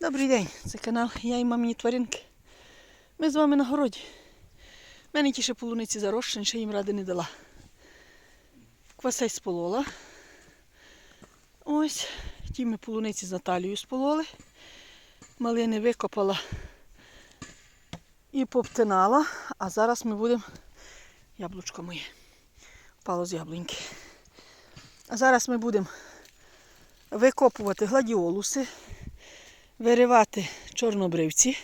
Добрий день, це канал Я і мамині тваринки. Ми з вами на городі. У мене ті ще полуниці зарощені, ще їм ради не дала. Квасей сполола. Ось, ті ми полуниці з Наталією спололи. Малини викопала і поптинала. А зараз ми будемо. Яблучко моє. Впало з яблуньки. А зараз ми будемо викопувати гладіолуси виривати чорнобривці,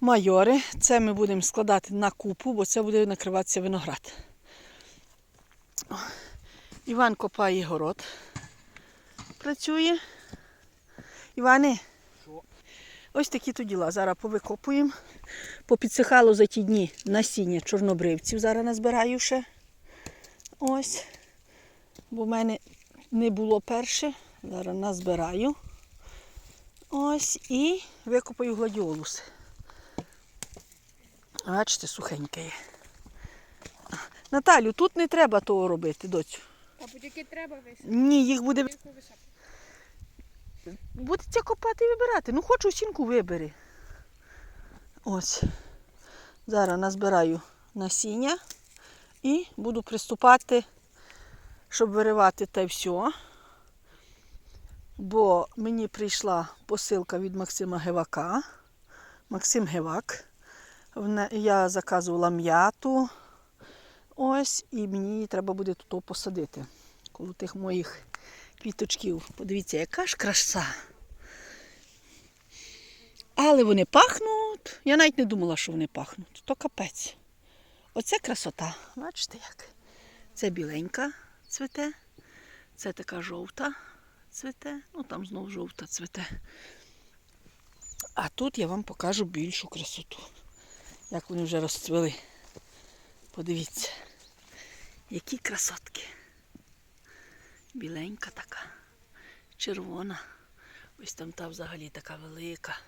майори. Це ми будемо складати на купу, бо це буде накриватися виноград. Іван копає город. Працює. Іване, ось такі то діла. Зараз повикопуємо. Попідсихало за ті дні насіння чорнобривців. Зараз назбираю ще. Ось. Бо в мене не було перше. Зараз назбираю. Ось і викопаю гладіолус. Бачите, сухеньке є. Наталю, тут не треба того робити, доцю. А будь-які треба висипати. Ні, їх буде. Будеться копати і вибирати. Ну, хочу сінку вибери. Ось. Зараз назбираю насіння і буду приступати, щоб виривати те все. Бо мені прийшла посилка від Максима Гевака. Максим Гевак. Я заказувала м'яту. Ось, і мені треба буде тут посадити. Коло тих моїх квіточків. Подивіться, яка ж краса. Але вони пахнуть. Я навіть не думала, що вони пахнуть. То капець. Оце красота. Бачите як? Це біленька цвете, це така жовта цвете, ну там знову жовта цвете. А тут я вам покажу більшу красоту. Як вони вже розцвели. Подивіться, які красотки. Біленька така, червона. Ось там та взагалі така велика.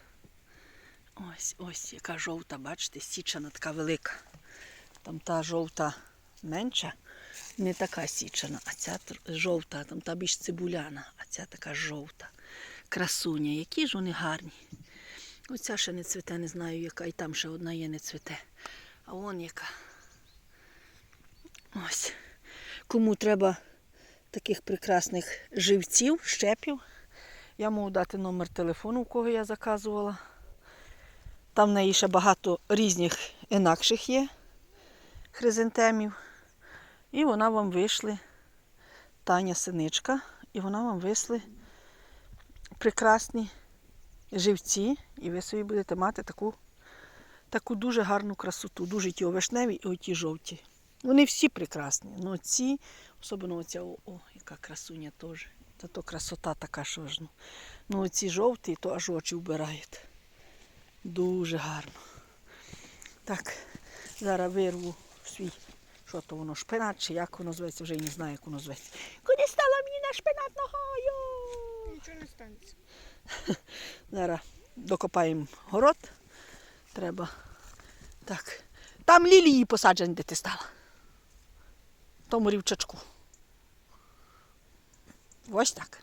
Ось, ось, яка жовта, бачите, січана така велика. Там та жовта менша, не така січана, а ця жовта, там та більш цибуляна, ця така жовта. Красуня, які ж вони гарні. Оця ще не цвете, не знаю, яка, і там ще одна є не цвете. А вон яка. Ось. Кому треба таких прекрасних живців, щепів, я можу дати номер телефону, у кого я заказувала. Там в неї ще багато різних інакших є хризантемів. І вона вам вийшли, Таня синичка, і вона вам вийшли прекрасні живці, і ви собі будете мати таку, таку дуже гарну красоту. Дуже ті овишневі і оті жовті. Вони всі прекрасні. Ну ці, особливо оця, о, о, яка красуня теж. Та то красота така, що ж. Ну, ну оці жовті, то аж очі вбирають. Дуже гарно. Так, зараз вирву свій, що то воно, шпинат, чи як воно зветься, вже й не знаю, як воно зветься. Куди стала мені на шпинат ногою? Нічого не станеться. Зараз докопаємо город. Треба. Так. Там лілії посаджені, де ти стала. В тому рівчачку. Ось так.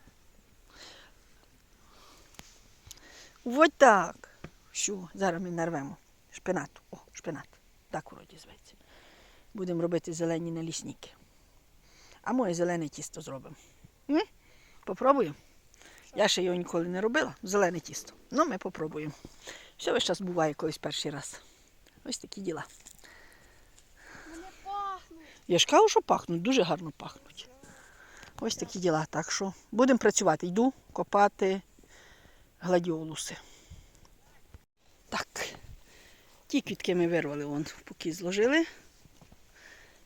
Ось так. Що, зараз ми нарвемо. Шпинат. О, шпинат. Так вроді зветься. Будемо робити зелені налісники. А моє зелене тісто зробимо. М? Попробуємо? Я ще його ніколи не робила. Зелене тісто. Ну, ми попробуємо. Все весь час буває колись перший раз. Ось такі діла. Вони пахнуть. Я ж кажу, що пахнуть, дуже гарно пахнуть. Ось такі діла. Так що будемо працювати. Йду копати гладіолуси. Так. Ті квітки ми вирвали, вон, поки зложили,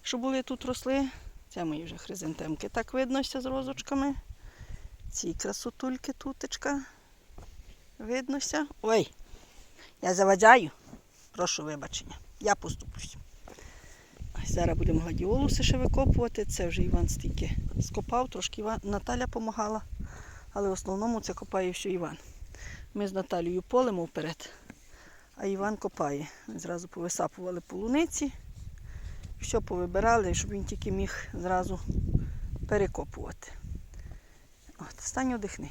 що були тут росли. Це мої вже хризантемки. Так виднося з розочками. Ці красотульки тутечка. Виднося. Ой, я завадяю. Прошу вибачення. Я поступлюсь. Зараз будемо гладіолуси ще викопувати. Це вже Іван стільки скопав, трошки. Наталя допомагала. Але в основному це копає все Іван. Ми з Наталією полимо вперед, а Іван копає. Ми зразу повисапували полуниці, все повибирали, щоб він тільки міг зразу перекопувати. От, стань одихни.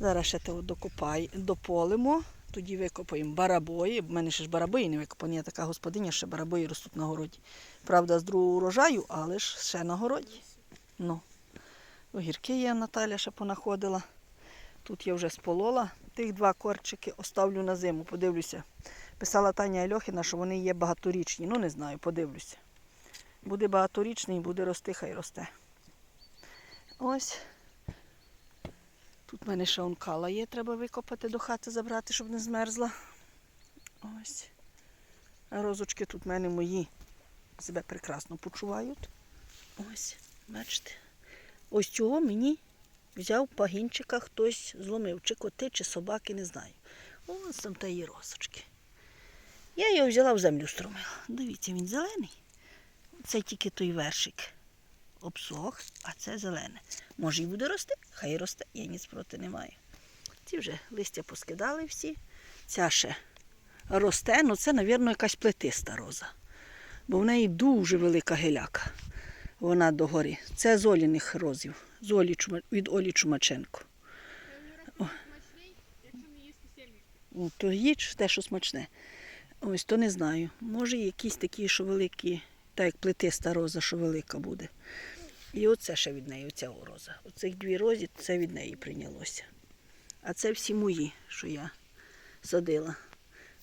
Зараз ще докопай, дополимо, тоді викопаємо барабої. В мене ще ж барабої не викопані, я така господиня, ще барабої ростуть на городі. Правда, з другого урожаю, але ж ще на городі. Ну. Огірки є, Наталя ще понаходила. Тут я вже сполола. Тих два корчики оставлю на зиму, подивлюся. Писала Таня Альохіна, що вони є багаторічні. Ну, не знаю, подивлюся. Буде багаторічний, буде рости, хай росте. Ось. Тут в мене ще он кала є, треба викопати до хати забрати, щоб не змерзла. Ось. Розочки тут в мене мої себе прекрасно почувають. Ось, бачите. Ось цього мені взяв пагінчика, хтось зломив, чи коти, чи собаки, не знаю. Ось там та є розочки. Я його взяла в землю струмила. Дивіться, він зелений. Це тільки той вершик обсох, а це зелене. Може і буде рости, хай росте, я ніц проти не маю. Ці вже листя поскидали всі. Ця ще росте, ну це, мабуть, якась плетиста роза. Бо в неї дуже велика геляка. Вона догори. Це з Оліних розів, з Олі Чума- від Олі Чумаченко. Смачний, якщо не їсти сім'ї. Ну, То їж те, що смачне. Ось то не знаю. Може, якісь такі, що великі, так як плетиста роза, що велика буде. І оце ще від неї, оця роза. Оцих дві розі, це від неї прийнялося. А це всі мої, що я садила.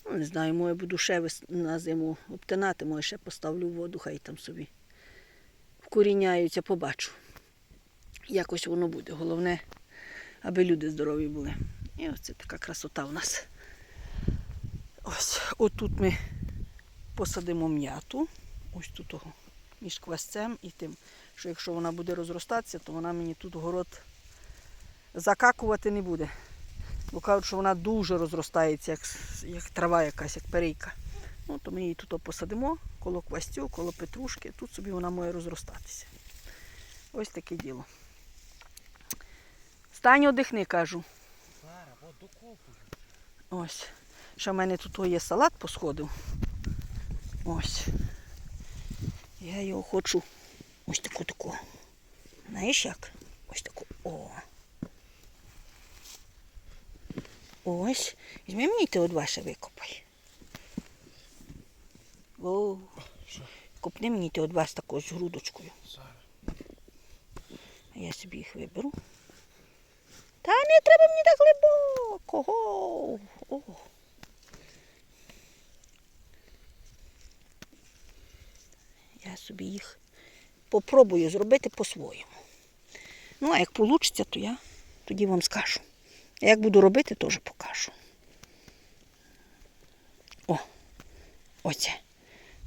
Ну, не знаю, може буду ще на зиму обтинати, може ще поставлю в воду, хай там собі вкоріняються, побачу. Якось воно буде. Головне, аби люди здорові були. І оце така красота у нас. Ось отут ми посадимо м'яту. Ось тут між квасцем і тим, що якщо вона буде розростатися, то вона мені тут город закакувати не буде. Бо кажуть, що вона дуже розростається, як, як трава якась, як перейка. Ну, то ми її тут посадимо коло квастю, коло петрушки. Тут собі вона має розростатися. Ось таке діло. Стань одихни, кажу. От докопуй. Ось. Ще в мене тут є салат посходив. Ось. Я його хочу ось таку таку. Знаєш як? Ось таку. О. Ось. Візьми мені ти от ваше викопай. О. Купни мені ти от вас такою з грудочкою. А я собі їх виберу. Та не треба мені так глибоко. О, о. Я собі їх попробую зробити по-своєму. Ну, а як вийде, то я тоді вам скажу. А як буду робити, теж покажу. О, оце.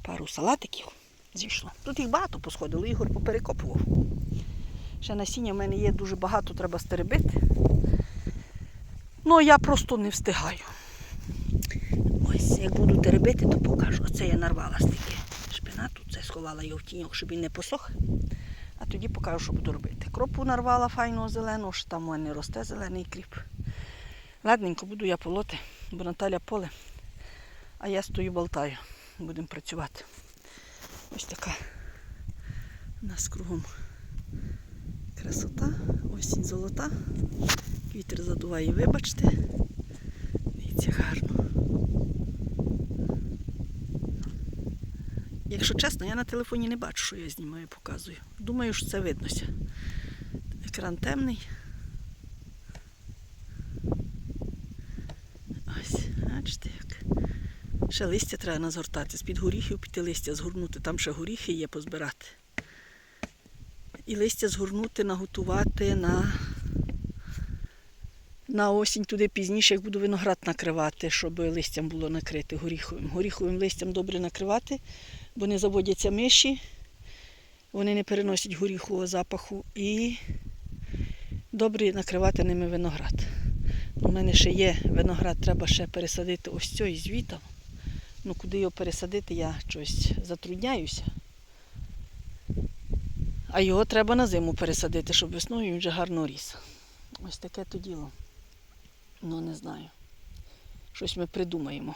Пару салатиків зійшло. Тут їх багато посходило, Ігор поперекопував. Ще насіння в мене є дуже багато, треба стеребити. Ну, я просто не встигаю. Ось, як буду теребити, то покажу. Оце я нарвала стільки сховала його в тіньок, щоб він не посох. А тоді покажу, що буду робити. Кропу нарвала файного зеленого, що там у мене росте зелений кріп. Ладненько, буду я полоти, бо Наталя поле, а я стою болтаю. Будемо працювати. Ось така у нас кругом красота, осінь золота. Вітер задуває, вибачте. Дивіться, гарно. Якщо чесно, я на телефоні не бачу, що я знімаю, показую. Думаю, що це виднося. Екран темний. Ось, бачите як. Ще листя треба назгортати. З-під горіхів піти листя згорнути. Там ще горіхи є позбирати. І листя згорнути, наготувати на, на осінь туди пізніше, як буду виноград накривати, щоб листям було накрити горіховим. Горіховим листям добре накривати, бо не заводяться миші, вони не переносять горіхового запаху і добре накривати ними виноград. У мене ще є виноград, треба ще пересадити ось цей звітом. Ну, куди його пересадити, я щось затрудняюся. А його треба на зиму пересадити, щоб весною він вже гарно ріс. Ось таке то діло. Ну, не знаю. Щось ми придумаємо.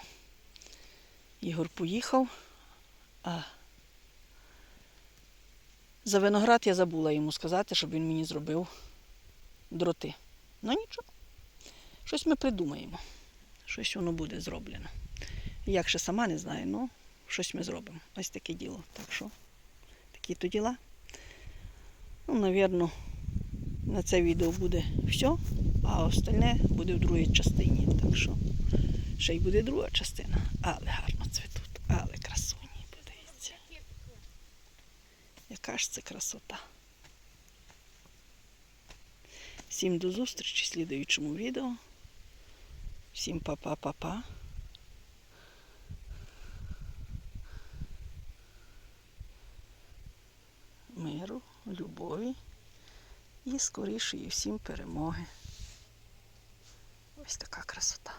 Ігор поїхав, а за виноград я забула йому сказати, щоб він мені зробив дроти. Ну нічого. Щось ми придумаємо. Щось воно буде зроблено. Як ще сама не знаю, ну щось ми зробимо. Ось таке діло. Так що такі то діла. Ну, навірно, на це відео буде все, а остальне буде в другій частині. Так що ще й буде друга частина. Але гарно цвітуть, але красуні, подивіться. Яка ж це красота. Всім до зустрічі в слідуючому відео. Всім па-па-па-па. Миру, любові і скорішої всім перемоги. Ось така красота.